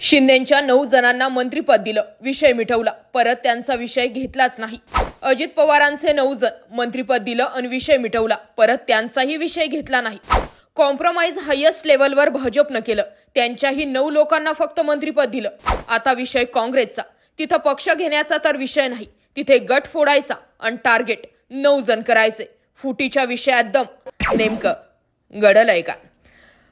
शिंदेच्या नऊ जणांना मंत्रीपद दिलं विषय मिटवला. परत त्यांचा विषय घेतलाच नाही. अजित पवारांचे नऊ जण मंत्रीपद दिलं आणि विषय मिटवला. परत त्यांचाही विषय घेतला नाही. कॉम्प्रोमाइज हायेस्ट लेवलवर भाजपनं केलं. त्यांच्याही नऊ लोकांना फक्त मंत्रीपद दिलं. आता विषय काँग्रेसचा. तिथं पक्ष घेण्याचा तर विषय नाही. तिथे गट फोडायचा आणि टार्गेट नऊ जण करायचे. फुटीच्या विषयात दम. नेमकं घडलंय का?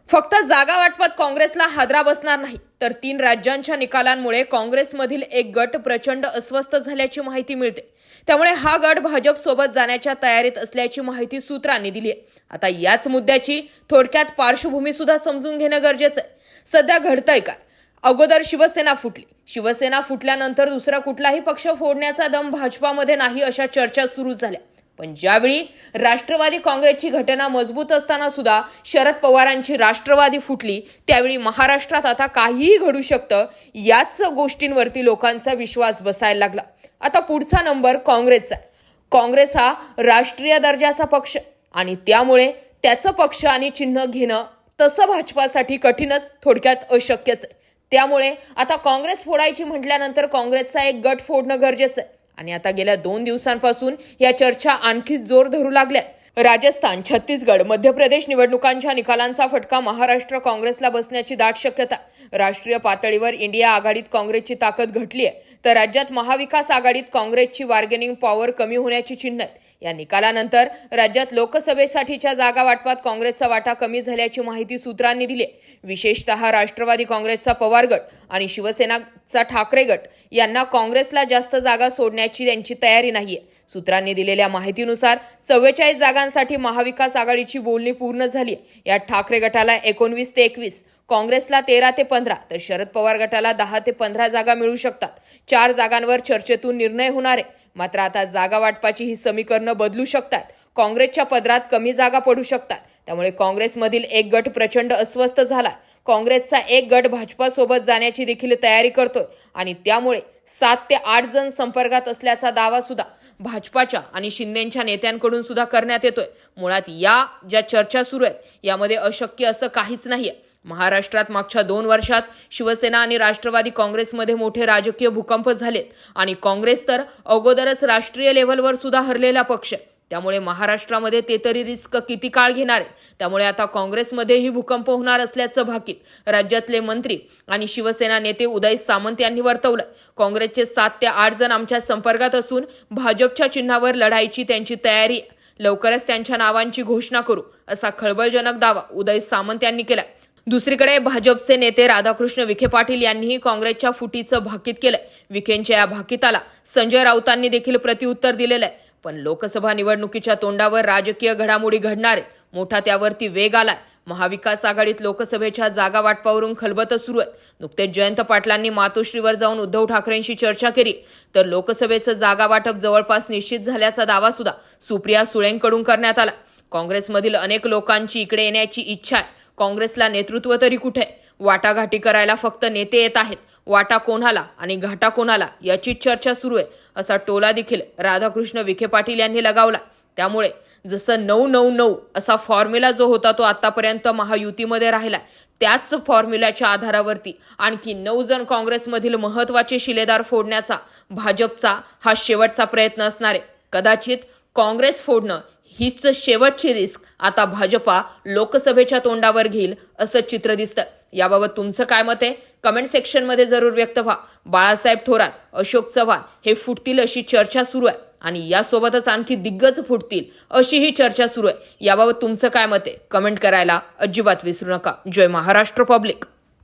फक्त जागा वाटपात काँग्रेसला हादरा बसणार नाही तर तीन राज्यांच्या निकालांमुळे काँग्रेसमधील एक गट प्रचंड अस्वस्थ झाल्याची माहिती मिळते. त्यामुळे हा गट भाजप सोबत जाण्याच्या तयारीत असल्याची माहिती सूत्रांनी दिली आहे आता याच मुद्द्याची थोडक्यात पार्श्वभूमी सुद्धा समजून घेणं गरजेचं आहे. सध्या घडतंय काय? अगोदर शिवसेना फुटली. शिवसेना फुटल्यानंतर दुसरा कुठलाही पक्ष फोडण्याचा दम भाजपामध्ये नाही अशा चर्चा सुरू झाल्या. पण ज्यावेळी राष्ट्रवादी काँग्रेसची घटना मजबूत असताना सुद्धा शरद पवारांची राष्ट्रवादी फुटली त्यावेळी महाराष्ट्रात आता काहीही घडू शकतं याच गोष्टींवरती लोकांचा विश्वास बसायला लागला. आता पुढचा नंबर काँग्रेसचा आहे. काँग्रेस हा राष्ट्रीय दर्जाचा पक्ष आणि त्यामुळे त्याचं पक्ष आणि चिन्ह घेणं तसं भाजपासाठी कठीणच थोडक्यात अशक्यच आहे. त्यामुळे आता काँग्रेस फोडायची म्हटल्यानंतर काँग्रेसचा एक गट फोडणं गरजेचं आहे. आणि आता गेल्या दोन दिवसांपासून या चर्चा आणखी जोर धरू लागल्यात राजस्थान छत्तीसगड मध्य प्रदेश निवडणुकांच्या निकालांचा फटका महाराष्ट्र काँग्रेसला बसण्याची दाट शक्यता. राष्ट्रीय पातळीवर इंडिया आघाडीत काँग्रेसची ताकद घटली आहे तर राज्यात महाविकास आघाडीत काँग्रेसची बार्गेनिंग पॉवर कमी होण्याची चिन्ह आहेत. या निकालानंतर राज्यात लोकसभेसाठीच्या जागा वाटपात काँग्रेसचा वाटा कमी झाल्याची माहिती सूत्रांनी दिली विशेषतः राष्ट्रवादी काँग्रेसचा पवार गट आणि शिवसेनाचा ठाकरे गट यांना काँग्रेसला जास्त जागा सोडण्याची त्यांची तयारी नाहीये सूत्रांनी दिलेल्या माहितीनुसार चव्वेचाळीस जागांसाठी महाविकास आघाडीची बोलणी पूर्ण झाली या यात ठाकरे गटाला एकोणवीस ते एकवीस काँग्रेसला तेरा ते पंधरा तर शरद पवार गटाला दहा ते पंधरा जागा मिळू शकतात. चार जागांवर चर्चेतून निर्णय होणार आहे. मात्र आता जागा वाटपाची ही समीकरणं बदलू शकतात. काँग्रेसच्या पदरात कमी जागा पडू शकतात. त्यामुळे काँग्रेसमधील एक गट प्रचंड अस्वस्थ झाला. काँग्रेसचा एक गट भाजपासोबत जाण्याची देखील तयारी करतोय आणि त्यामुळे सात ते आठ जण संपर्कात असल्याचा दावा सुद्धा भाजपाच्या आणि शिंदेच्या नेत्यांकडून सुद्धा करण्यात येतोय. मुळात या ज्या चर्चा सुरू आहेत यामध्ये अशक्य असं काहीच नाहीये. महाराष्ट्रात मागच्या दोन वर्षात शिवसेना आणि राष्ट्रवादी काँग्रेसमध्ये मोठे राजकीय भूकंप झालेत आणि काँग्रेस तर अगोदरच राष्ट्रीय लेव्हलवर सुद्धा हरलेला पक्ष आहे. त्यामुळे महाराष्ट्रामध्ये ते तरी रिस्क किती काळ घेणार आहे? त्यामुळे आता काँग्रेसमध्येही भूकंप होणार असल्याचं भाकीत राज्यातले मंत्री आणि शिवसेना नेते उदय सामंत यांनी वर्तवलं काँग्रेसचे सात ते आठ जण आमच्या संपर्कात असून भाजपच्या चिन्हावर लढायची त्यांची तयारी लवकरच त्यांच्या नावांची घोषणा करू असा खळबळजनक दावा उदय सामंत यांनी केला दुसरीकडे भाजपचे नेते राधाकृष्ण विखे पाटील यांनीही काँग्रेसच्या फुटीचं भाकीत केलंय. विखेंच्या या भाकिताला संजय राऊतांनी देखील प्रत्युत्तर दिलेलं आहे पण लोकसभा निवडणुकीच्या तोंडावर राजकीय घडामोडी घडणार आहेत मोठा त्यावरती वेग आलाय. महाविकास आघाडीत लोकसभेच्या जागा वाटपावरून खलबत सुरू आहेत. नुकतेच जयंत पाटलांनी मातोश्रीवर जाऊन उद्धव ठाकरेंशी चर्चा केली. तर लोकसभेचं जागा वाटप जवळपास निश्चित झाल्याचा दावा सुद्धा सुप्रिया सुळेंकडून करण्यात आला. काँग्रेसमधील अनेक लोकांची इकडे येण्याची इच्छा आहे. काँग्रेसला नेतृत्व तरी कुठे? वाटाघाटी करायला फक्त नेते येत आहेत. वाटा कोणाला आणि घाटा कोणाला याची चर्चा सुरू आहे असा टोला देखील राधाकृष्ण विखे पाटील यांनी लगावला. त्यामुळे जसं नऊ नऊ नऊ असा फॉर्म्युला जो होता तो आतापर्यंत महायुतीमध्ये राहिला त्याच फॉर्म्युल्याच्या आधारावरती आणखी नऊ जण काँग्रेसमधील महत्त्वाचे शिलेदार फोडण्याचा भाजपचा हा शेवटचा प्रयत्न असणार आहे. कदाचित काँग्रेस फोडणं हीच शेवटची रिस्क आता भाजपा लोकसभेच्या तोंडावर घेईल असं चित्र दिसतं याबाबत तुमचं काय मत आहे? कमेंट सेक्शनमध्ये जरूर व्यक्त व्हा. बाळासाहेब थोरात अशोक चव्हाण हे फुटतील अशी चर्चा सुरू आहे आणि यासोबतच आणखी दिग्गज फुटतील अशी ही चर्चा सुरू आहे. याबाबत तुमचं काय मत आहे? कमेंट करायला अजिबात विसरू नका. जय महाराष्ट्र पब्लिक.